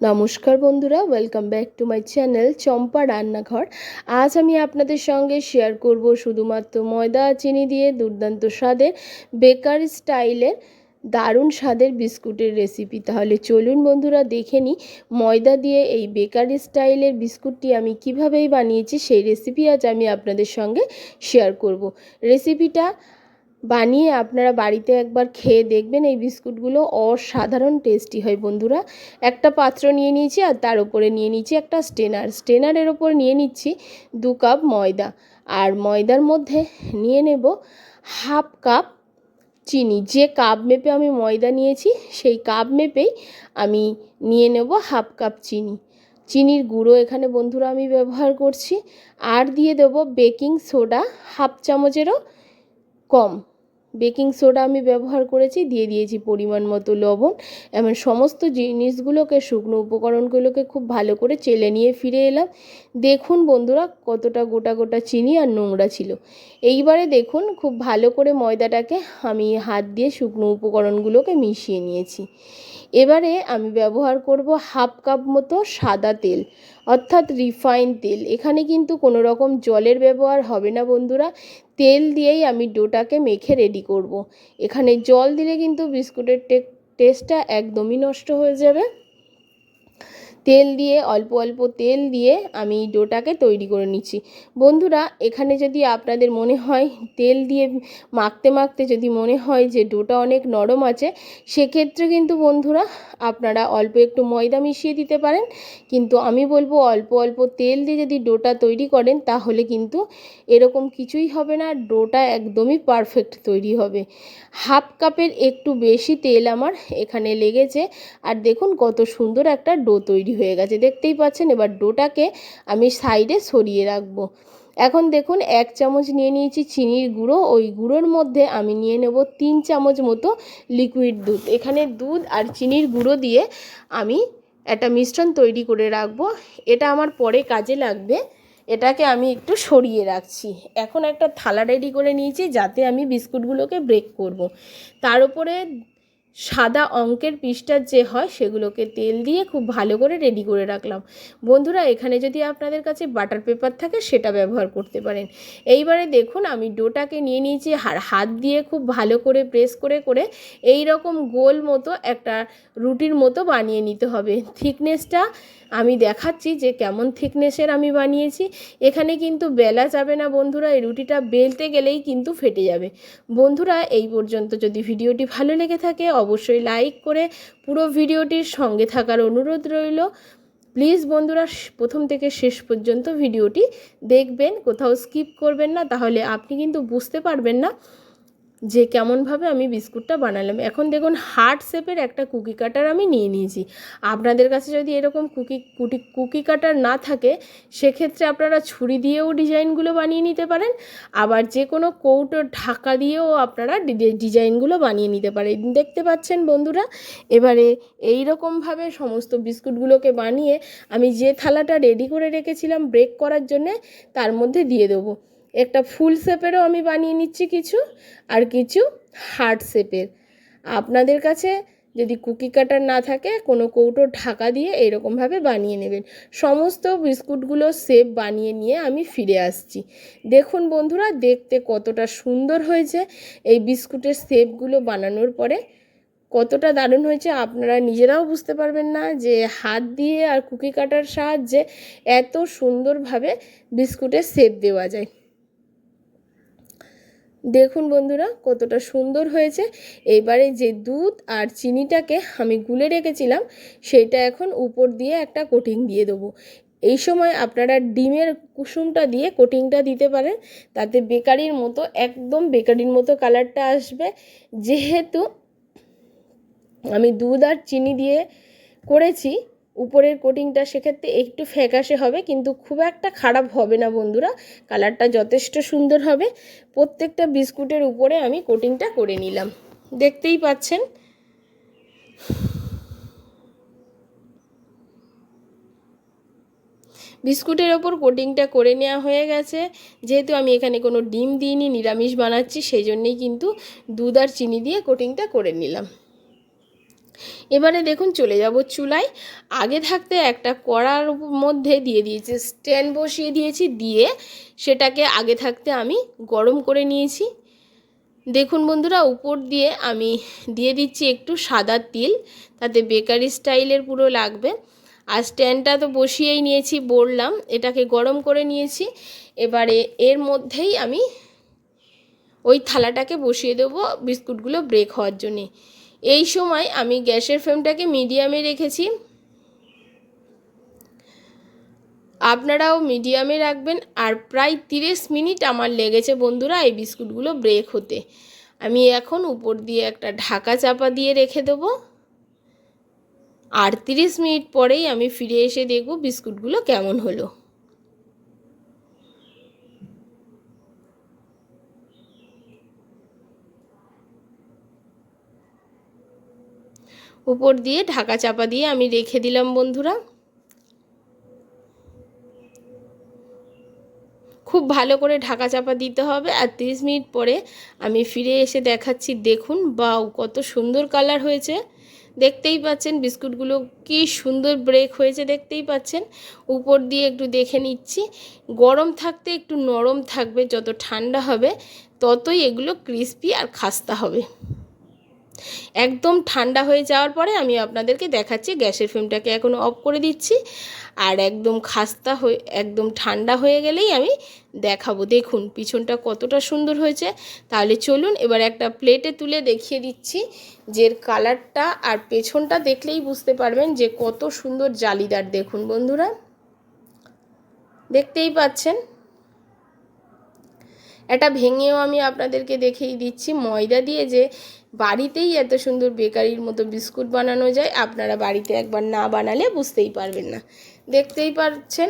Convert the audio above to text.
নমস্কার বন্ধুরা welcome back to my channel Champa Rannaghar. আজ আমি আপনাদের সঙ্গে শেয়ার করব শুধুমাত্র ময়দা, চিনি দিয়ে দুর্দান্ত স্বাদের বেকার স্টাইলের দারুণ স্বাদের বিস্কুটের রেসিপি তাহলে চলুন বন্ধুরা, দেখে নিই ময়দা দিয়ে এই বেকারি স্টাইলের বিস্কুটটি আমি কীভাবেই বানিয়েছি, সেই রেসিপি আজ আমি আপনাদের সঙ্গে শেয়ার করব। রেসিপিটা বানিয়ে আপনারা বাড়িতে একবার খেয়ে দেখবেন এই বিস্কুটগুলো অসাধারণ টেস্টি হয় বন্ধুরা। একটা পাত্র নিয়ে নিয়েছি আর তার উপরে নিয়ে নিচ্ছি একটা স্টেনার। স্টেনারের ওপর নিয়ে নিচ্ছি দু কাপ ময়দা। আর ময়দার মধ্যে নিয়ে নেব হাফ কাপ চিনি। যে কাপ মেপে আমি ময়দা নিয়েছি, সেই কাপ মেপেই আমি নিয়ে নেব হাফ কাপ চিনি। চিনির গুঁড়ো এখানে বন্ধুরা আমি ব্যবহার করছি। আর দিয়ে দেব বেকিং সোডা হাফ চামচেরও কম। বেকিং সোডা আমি ব্যবহার করেছি, দিয়ে দিয়েছি পরিমাণ মতো লবণ। এমন সমস্ত জিনিসগুলোকে, শুকনো উপকরণগুলোকে খুব ভালো করে চেলে নিয়ে ফিরে এলাম। দেখুন বন্ধুরা, কতটা গোটা গোটা চিনি আর নোংরা ছিল। এইবারে দেখুন, খুব ভালো করে ময়দাটাকে আমি হাত দিয়ে শুকনো উপকরণগুলোকে মিশিয়ে নিয়েছি। এবারে আমি ব্যবহার করব হাফ কাপ মতো সাদা তেল, অর্থাৎ রিফাইন তেল। এখানে কিন্তু কোনো রকম জলের ব্যবহার হবে না বন্ধুরা। তেল দিয়েই আমি ডোটাকে মেখে রেডি করব। এখানে জল দিলে কিন্তু বিস্কুটের টেস্টটা একদমই নষ্ট হয়ে যাবে। তেল দিয়ে, অল্প অল্প তেল দিয়ে আমি ডোটাকে তৈরি করে নিচ্ছি। বন্ধুরা, এখানে যদি আপনাদের মনে হয়, তেল দিয়ে মাখতে মাখতে যদি মনে হয় যে ডোটা অনেক নরম আছে, সেক্ষেত্রে কিন্তু বন্ধুরা, আপনারা অল্প একটু ময়দা মিশিয়ে দিতে পারেন। কিন্তু আমি বলব, অল্প অল্প তেল দিয়ে যদি ডোটা তৈরি করেন, তাহলে কিন্তু এরকম কিছুই হবে না, ডোটা একদমই পারফেক্ট তৈরি হবে। হাফ কাপের একটু বেশি তেল আমার এখানে লেগেছে। আর দেখুন, কত সুন্দর একটা ডো তৈরি হয়ে গেছে। দেখতেই পাচ্ছেন, এবার ডোটাকে আমি সাইডে সরিয়ে রাখব। এখন দেখুন, এক চামচ নিয়ে নিয়েছি চিনির গুঁড়ো। ওই গুঁড়োর মধ্যে আমি নিয়ে নেব তিন চামচ মতো লিকুইড দুধ। এখানে দুধ আর চিনির গুঁড়ো দিয়ে আমি একটা মিশ্রণ তৈরি করে রাখব। এটা আমার পরে কাজে লাগবে। এটাকে আমি একটু সরিয়ে রাখছি। এখন একটা থালা রেডি করে নিয়েছি, যাতে আমি বিস্কুটগুলোকে ব্রেক করব। তার উপরে সাদা অঙ্কের পিসটার যে হয় সেগুলোকে তেল দিয়ে খুব ভালো করে রেডি করে রাখলাম। বন্ধুরা, এখানে যদি আপনাদের কাছে বাটার পেপার থাকে, সেটা ব্যবহার করতে পারেন। এইবারে দেখুন, আমি ডোটাকে নিয়ে নিয়েছি আর হাত দিয়ে খুব ভালো করে প্রেস করে করে এই রকম গোল মতো একটা রুটির মতো বানিয়ে নিতে হবে। থিকনেসটা আমি দেখাচ্ছি যে কেমন থিকনেসের আমি বানিয়েছি। এখানে কিন্তু বেলা যাবে না বন্ধুরা, এই রুটিটা বেলতে গেলেই কিন্তু ফেটে যাবে। বন্ধুরা, এই পর্যন্ত। যদি ভিডিওটি ভালো লেগে থাকে অবশ্যই লাইক করে পুরো ভিডিওটির সঙ্গে থাকার অনুরোধ রইল। প্লিজ বন্ধুরা, প্রথম থেকে শেষ পর্যন্ত ভিডিওটি দেখবেন, কোথাও স্কিপ করবেন না, তাহলে আপনি কিন্তু বুঝতে পারবেন না। যে কেমনভাবে আমি বিস্কুটটা বানালাম। এখন দেখুন হার্ট শেপের একটা কুকি কাটার আমি নিয়ে নিয়েছি। আপনাদের কাছে যদি এরকম কুকি, কুটি, কুকি কাটার না থাকে, সেক্ষেত্রে আপনারা ছুরি দিয়েও ডিজাইনগুলো বানিয়ে নিতে পারেন। আবার যে কোনো কৌটো ঢাকা দিয়েও আপনারা ডিজাইনগুলো বানিয়ে নিতে পারেন। দেখতে পাচ্ছেন বন্ধুরা, এবারে এই রকমভাবে সমস্ত বিস্কুটগুলোকে বানিয়ে আমি যে থালাটা রেডি করে রেখেছিলাম ব্রেক করার জন্যে, তার মধ্যে দিয়ে দেবো। একটা ফুল শেপেরও আমি বানিয়ে নিচ্ছি কিছু আর কিছু হার্ট শেপের। আপনাদের কাছে যদি কুকি কাটার না থাকে, কোনো কৌটো ঢাকা দিয়ে এরকমভাবে বানিয়ে নেবেন। সমস্ত বিস্কুটগুলো শেপ বানিয়ে নিয়ে আমি ফিরে আসছি। দেখুন বন্ধুরা, দেখতে কতটা সুন্দর হয়েছে এই বিস্কুটের শেপগুলো বানানোর পরে। কতটা দারুণ হয়েছে, আপনারা নিজেরাও বুঝতে পারবেন না যে হাত দিয়ে আর কুকি কাটার সাহায্যে এত সুন্দরভাবে বিস্কুটের শেপ দেওয়া যায়। দেখুন বন্ধুরা, কতটা সুন্দর হয়েছে। এবারে যে দুধ আর চিনিটাকে আমি গুলে রেখেছিলাম, সেটা এখন উপর দিয়ে একটা কোটিং দিয়ে দেবো। এই সময় আপনারা ডিমের কুসুমটা দিয়ে কোটিংটা দিতে পারেন, তাতে বেকারির মতো, একদম বেকারির মতো কালারটা আসবে। যেহেতু আমি দুধ আর চিনি দিয়ে করেছি উপরের কোটিংটা সেক্ষেত্রে একটু ফ্যাকাশে হবে, কিন্তু খুব একটা খারাপ হবে না বন্ধুরা। কালারটা যথেষ্ট সুন্দর হবে। প্রত্যেকটা বিস্কুটের উপরে আমি কোটিংটা করে নিলাম। দেখতেই পাচ্ছেন? বিস্কুটের ওপর কোটিংটা করে নেওয়া হয়ে গেছে। যেহেতু আমি এখানে কোনো ডিম দিইনি, নিরামিষ বানাচ্ছি, সেই জন্যেই কিন্তু দুধ আর চিনি দিয়ে কোটিংটা করে নিলাম। এবারে দেখুন চলে যাব চুলায়। আগে থাকতে একটা কড়ার মধ্যে দিয়ে দিয়েছি, স্ট্যান্ড বসিয়ে দিয়েছি, দিয়ে সেটাকে আগে থাকতে আমি গরম করে নিয়েছি। দেখুন বন্ধুরা, উপর দিয়ে আমি দিয়ে দিচ্ছি একটু সাদা তিল, তাতে বেকারি স্টাইলের পুরো লাগবে। আর স্ট্যান্ডটা তো বসিয়েই নিয়েছি, বললাম, এটাকে গরম করে নিয়েছি। এবারে এর মধ্যেই আমি ওই থালাটাকে বসিয়ে দেবো বিস্কুটগুলো ব্রেক হওয়ার জন্যে। এই সময় আমি গ্যাসের ফ্লেমটাকে মিডিয়ামে রেখেছি। আপনারাও মিডিয়ামে রাখবেন আর প্রায় তিরিশ মিনিট আমার লেগেছে বন্ধুরা এই বিস্কুটগুলো ব্রেক হতে। আমি এখন উপর দিয়ে একটা ঢাকা চাপা দিয়ে রেখে দেবো। আর তিরিশ মিনিট পরেই আমি ফিরে এসে দেখব বিস্কুটগুলো কেমন হলো। উপর দিয়ে ঢাকা চাপা দিয়ে আমি রেখে দিলাম বন্ধুরা। খুব ভালো করে ঢাকা চাপা দিতে হবে আর তিরিশ মিনিট পরে আমি ফিরে এসে দেখাচ্ছি। দেখুন, বাউ, কত সুন্দর কালার হয়েছে। দেখতেই পাচ্ছেন বিস্কুটগুলো, কি সুন্দর ব্রেক হয়েছে, দেখতেই পাচ্ছেন। উপর দিয়ে একটু দেখে নিচ্ছি। গরম থাকতে একটু নরম থাকবে, যত ঠান্ডা হবে ততই এগুলো ক্রিস্পি আর খাস্তা হবে। একদম ঠান্ডা হয়ে যাওয়ার পরে আমি আপনাদেরকে দেখাচ্ছি, গ্যাসের ফ্লেমটাকে এখন অফ করে দিচ্ছি। আর একদম খাস্তা হয়ে, একদম ঠান্ডা হয়ে গেলেই আমি দেখাবো। দেখুন পিছনটা কতটা সুন্দর হয়েছে। তাহলে চলুন এবার একটা প্লেটে তুলে দেখিয়ে দিচ্ছি, যে কালারটা আর পেছনটা দেখলেই বুঝতে পারবেন যে কত সুন্দর জালিদার। দেখুন বন্ধুরা, দেখতেই পাচ্ছেন? এটা ভেঙেও আমি আপনাদেরকে দেখিয়ে দিচ্ছি, ময়দা দিয়ে যে বাড়িতেই এত সুন্দর বেকারির মতো বিস্কুট বানানো যায়, আপনারা বাড়িতে একবার না বানালে বুঝতেই পারবেন না। দেখতেই পাচ্ছেন